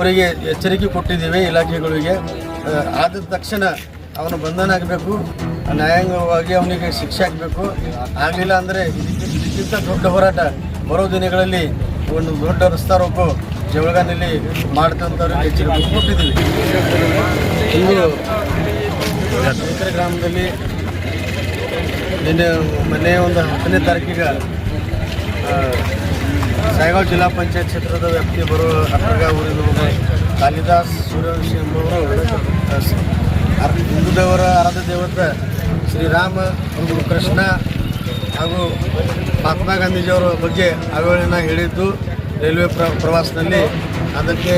ಅವರಿಗೆ ಎಚ್ಚರಿಕೆ ಕೊಟ್ಟಿದ್ದೀವಿ ಇಲಾಖೆಗಳಿಗೆ. ಆದ ತಕ್ಷಣ ಅವನು ಬಂಧನ ಆಗಬೇಕು, ನ್ಯಾಯಾಂಗವಾಗಿ ಅವನಿಗೆ ಶಿಕ್ಷೆ ಆಗಬೇಕು. ಆಗಲಿಲ್ಲ ಅಂದರೆ ಇದಕ್ಕೆ ಇದಕ್ಕಿಂತ ದೊಡ್ಡ ಹೋರಾಟ. ಬರೋ ದಿನಗಳಲ್ಲಿ ಒಂದು ದೊಡ್ಡ ರಸ್ತಾರೋಪ ಜವಳಗಾನಲ್ಲಿ ಮಾಡ್ತಂಥವ್ರಿಗೆ ಎಚ್ಚರಿಕೆ ಕೊಟ್ಟಿದ್ದೀವಿ. ಶಂಕರ ಗ್ರಾಮದಲ್ಲಿ ನಿನ್ನೆ ಮೊನ್ನೆ ಒಂದು ಹತ್ತನೇ ತಾರೀಕಿಗೆ ಸಾಯಿಗಾಂವ್ ಜಿಲ್ಲಾ ಪಂಚಾಯತ್ ಕ್ಷೇತ್ರದ ವ್ಯಾಪ್ತಿ ಬರುವ ಅರ್ಗ ಊರಿನ ಕಾಳಿದಾಸ್ ಸೂರ್ಯವಂಶಿ ಎಂಬುವರು ಹಿಂದೂ ದೇವರ ಆರಾಧ ದೇವತೆ ಶ್ರೀರಾಮ, ಗುರು ಕೃಷ್ಣ ಹಾಗೂ ಮಹಾತ್ಮ ಗಾಂಧೀಜಿಯವರ ಬಗ್ಗೆ ಅವಳಿನ ಹೇಳಿದ್ದು ರೈಲ್ವೆ ಪ್ರ ಪ್ರವಾಸದಲ್ಲಿ. ಅದಕ್ಕೆ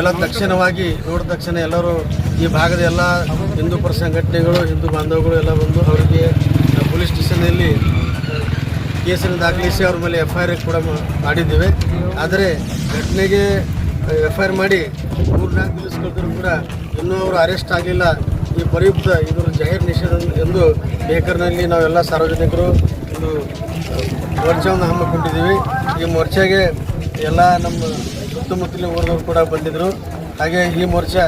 ಎಲ್ಲ ತಕ್ಷಣವಾಗಿ ನೋಡಿದ ತಕ್ಷಣ ಎಲ್ಲರೂ ಈ ಭಾಗದ ಎಲ್ಲ ಹಿಂದೂ ಪರ ಸಂಘಟನೆಗಳು, ಹಿಂದೂ ಬಾಂಧವಗಳು ಎಲ್ಲ ಬಂದು ಅವರಿಗೆ ಪೊಲೀಸ್ ಸ್ಟೇಷನ್ನಲ್ಲಿ ಕೇಸನ್ನು ದಾಖಲಿಸಿ ಅವ್ರ ಮೇಲೆ ಎಫ್ ಐ ಕೂಡ ಮಾಡಿದ್ದೇವೆ. ಆದರೆ ಘಟನೆಗೆ ಎಫ್ ಐ ಆರ್ ಮಾಡಿ ಮೂರ್ನಾಲ್ಕು ದಿವಸ ಕಳೆದರೂ ಕೂಡ ಇನ್ನೂ ಅವರು ಅರೆಸ್ಟ್ ಆಗಿಲ್ಲ ಈ ಪರಿಯುಕ್ತ ಇದರ ಜಾಹೀರ್ ನಿಷೇಧ ಎಂದು ಬೇಕರ್ನಲ್ಲಿ ನಾವೆಲ್ಲ ಸಾರ್ವಜನಿಕರು ಒಂದು ಮೋರ್ಚಾವನ್ನು ಹಮ್ಮಿಕೊಂಡಿದ್ದೀವಿ. ಈ ಮೋರ್ಚಾಗೆ ಎಲ್ಲ ನಮ್ಮ ಸುತ್ತಮುತ್ತಲಿನ ಊರಿನವರು ಕೂಡ ಬಂದಿದ್ದರು ಹಾಗೆ ಈ ಮೋರ್ಚಾ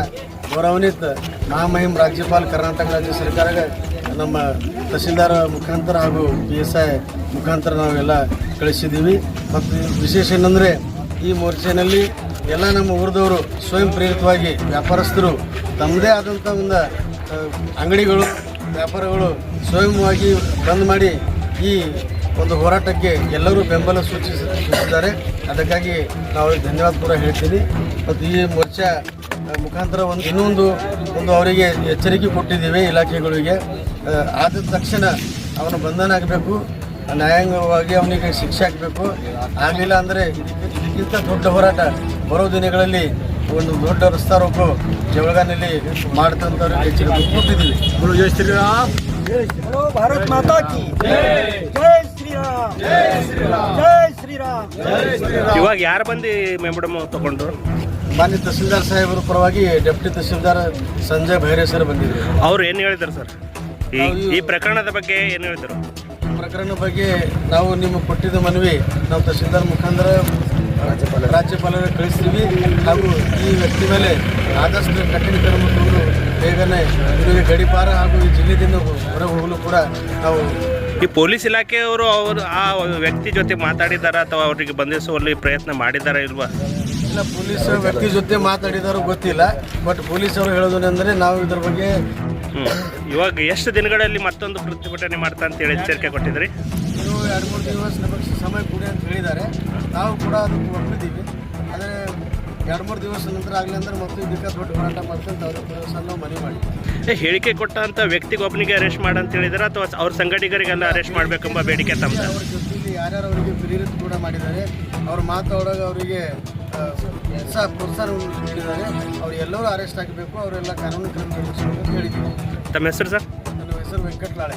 ಗೌರವಾನ್ವಿತ ಮಹಾಮಹಿಮ್ ರಾಜ್ಯಪಾಲ ಕರ್ನಾಟಕ ರಾಜ್ಯ ಸರ್ಕಾರಕ್ಕೆ ನಮ್ಮ ತಹಸೀಲ್ದಾರ ಮುಖಾಂತರ ಹಾಗೂ ಪಿ ಎಸ್ ಐ ಮುಖಾಂತರ ನಾವೆಲ್ಲ ಕಳಿಸಿದ್ದೀವಿ. ಮತ್ತು ವಿಶೇಷ ಏನಂದರೆ ಈ ಮೋರ್ಚೆನಲ್ಲಿ ಎಲ್ಲ ನಮ್ಮ ಊರದವರು ಸ್ವಯಂ ಪ್ರೇರಿತವಾಗಿ ವ್ಯಾಪಾರಸ್ಥರು ತಮ್ಮದೇ ಆದಂಥ ಒಂದು ಅಂಗಡಿಗಳು, ವ್ಯಾಪಾರಗಳು ಸ್ವಯಂವಾಗಿ ಬಂದ್ ಮಾಡಿ ಈ ಒಂದು ಹೋರಾಟಕ್ಕೆ ಎಲ್ಲರೂ ಬೆಂಬಲ ಸೂಚಿಸಿ, ಸೂಚಿಸಿದ್ದಾರೆ. ಅದಕ್ಕಾಗಿ ನಾವು ಧನ್ಯವಾದ ಕೂಡ ಹೇಳ್ತೀನಿ. ಮತ್ತು ಈ ಮೋರ್ಚಾ ಮುಖಾಂತರ ಒಂದು ಇನ್ನೊಂದು ಒಂದು ಅವರಿಗೆ ಎಚ್ಚರಿಕೆ ಕೊಟ್ಟಿದ್ದೇವೆ ಇಲಾಖೆಗಳಿಗೆ. ಆದ ತಕ್ಷಣ ಅವನು ಬಂಧನ ಆಗಬೇಕು ನ್ಯಾಯಾಂಗವಾಗಿ ಅವನಿಗೆ ಶಿಕ್ಷೆ ಆಗಬೇಕು ಆಗಲಿಲ್ಲ ಅಂದರೆ ಇದಕ್ಕಿಂತ ದೊಡ್ಡ ಹೋರಾಟ ಬರೋ ದಿನಗಳಲ್ಲಿ ಒಂದು ದೊಡ್ಡ ರಸ್ತಾರೋಪ ಜವಳಗಾನಲ್ಲಿ ಮಾಡ್ತಂಥವ್ರು ಎಚ್ಚರಿಕೆ ಕೊಟ್ಟಿದ್ದೀವಿ. ಭಾರತ್ ಮಾತಾ ಜೈ. ಶ್ರೀರಾಮ್. ಜೈ ಶ್ರೀರಾಮ್. ಇವಾಗ ಯಾರು ಬಂದು ಮೇಡಮ್ ತಗೊಂಡ್ರು? ಮಾನ್ಯ ತಹಸೀಲ್ದಾರ್ ಸಾಹೇಬರ ಪರವಾಗಿ ಡೆಪ್ಟಿ ತಹಸೀಲ್ದಾರ್ ಸಂಜಯ್ ಭೈರೇಶ್ವರ ಸರ್ ಬಂದಿದ್ರು. ಅವ್ರು ಏನು ಹೇಳಿದ್ರು ಸರ್? ಈ ಈ ಪ್ರಕರಣದ ಬಗ್ಗೆ ಏನು ಹೇಳಿದ್ರು? ಪ್ರಕರಣ ಬಗ್ಗೆ ನಾವು ನಿಮಗೆ ಕೊಟ್ಟಿದ್ದ ಮನವಿ ನಾವು ತಹಸೀಲ್ದಾರ್ ಮುಖಾಂತರ ರಾಜ್ಯಪಾಲ ರಾಜ್ಯಪಾಲರ ಕಳಿಸ್ತೀವಿ. ಹಾಗೂ ಈ ವ್ಯಕ್ತಿ ಮೇಲೆ ಆದಷ್ಟು ಕಠಿಣ ಕ್ರಮ ತಗೊಂಡು ಬೇಗನೆ ಇವರಿಗೆ ಗಡಿಪಾರ ಹಾಗೂ ಈ ಜಿಲ್ಲೆಯಿಂದ ಹೊರಗೆ ಹೋಗಲು ಕೂಡ ನಾವು ಈ ಪೊಲೀಸ್ ಇಲಾಖೆಯವರು ಅವರು ಆ ವ್ಯಕ್ತಿ ಜೊತೆ ಮಾತಾಡಿದಾರ ಅಥವಾ ಅವರಿಗೆ ಬಂಧಿಸುವಲ್ಲಿ ಪ್ರಯತ್ನ ಮಾಡಿದ್ದಾರೆ ಇಲ್ವಾ? ಇಲ್ಲ ಪೊಲೀಸ್ ವ್ಯಕ್ತಿ ಜೊತೆ ಮಾತಾಡಿದಾರೋ ಗೊತ್ತಿಲ್ಲ ಬಟ್ ಪೊಲೀಸರು ಹೇಳೋದೇನೆಂದರೆ ನಾವು ಇದ್ರ ಬಗ್ಗೆ ಹ್ಮ್. ಇವಾಗ ಎಷ್ಟು ದಿನಗಳಲ್ಲಿ ಮತ್ತೊಂದು ಪ್ರತಿಭಟನೆ ಮಾಡ್ತಾ ಅಂತ ಹೇಳಿ ಎಚ್ಚರಿಕೆ ಕೊಟ್ಟಿದ್ರಿ? ಇನ್ನು ಎರಡು ಮೂರು ದಿವಸ ನಮಗೆ ಸಮಯ ಕೊಡಿ ಅಂತ ಹೇಳಿದ್ದಾರೆ. ನಾವು ಕೂಡ ಅದಕ್ಕೆ ಒಪ್ಪಿದ್ದೀವಿ. ಆದರೆ ಎರಡು ಮೂರು ದಿವಸ ನಂತರ ಆಗಲಿ ಅಂದ್ರೆ ಮತ್ತೆ ಇದಕ್ಕೆ ದೊಡ್ಡ ಹೋರಾಟ ಮಾಡ್ಕೊಂತ ಅವ್ರ ಸಲ ನಾವು ಮನವಿ ಮಾಡಿ. ಏ, ಹೇಳಿಕೆ ಕೊಟ್ಟಂತ ವ್ಯಕ್ತಿಗೆ ಒಬ್ಬನಿಗೆ ಅರೆಸ್ಟ್ ಮಾಡಂತ ಹೇಳಿದ್ರ ಅಥವಾ ಅವ್ರ ಸಂಘಟಕರಿಗೆಲ್ಲ ಅರೆಸ್ಟ್ ಮಾಡಬೇಕೆಂಬ ಬೇಡಿಕೆ ತಮ್ಮ ಅವ್ರ ಜೊತೆಲಿ ಯಾರ್ಯಾರು ಅವರಿಗೆ ಪ್ರೇರಿತ ಕೂಡ ಮಾಡಿದ್ದಾರೆ. ಅವ್ರ ಮಾತಾಡೋದು ಅವರಿಗೆ ಪ್ರೋತ್ಸಾಹ ಪ್ರೋತ್ಸಾಹ ನೀಡಿದ್ದಾರೆ ಅವ್ರು ಎಲ್ಲರೂ ಅರೆಸ್ಟ್ ಆಗಬೇಕು ಅವರೆಲ್ಲ ಕಾನೂನು ಕ್ರಮ ಜರುಗಿಸಬೇಕು ಅಂತ ಹೇಳಿದ್ದೀವಿ. ತಮ್ಮ ಹೆಸರು ಸರ್? ನನ್ನ ಹೆಸರು ವೆಂಕಟಲಾಳೆ.